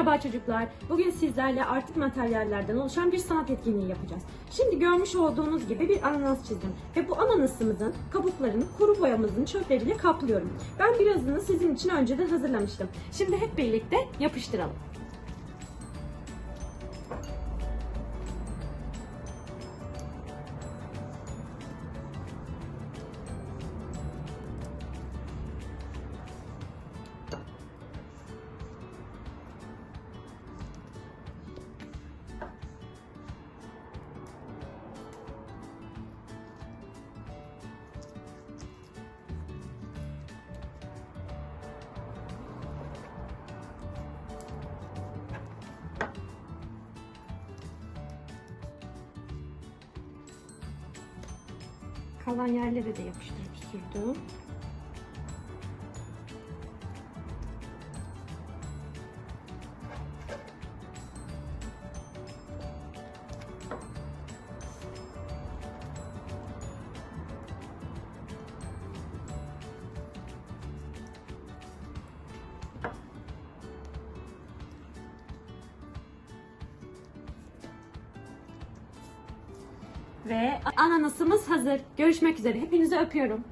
Merhaba çocuklar. Bugün sizlerle artık materyallerden oluşan bir sanat etkinliği yapacağız. Şimdi görmüş olduğunuz gibi bir ananas çizdim. Ve bu ananasımızın kabuklarını kuru boyamızın çöpleriyle kaplıyorum. Ben birazını sizin için önceden hazırlamıştım. Şimdi hep birlikte yapıştıralım. Kalan yerlere de yapıştırıp sürdüm. Ve ananasımız hazır. Görüşmek üzere. Hepinizi öpüyorum.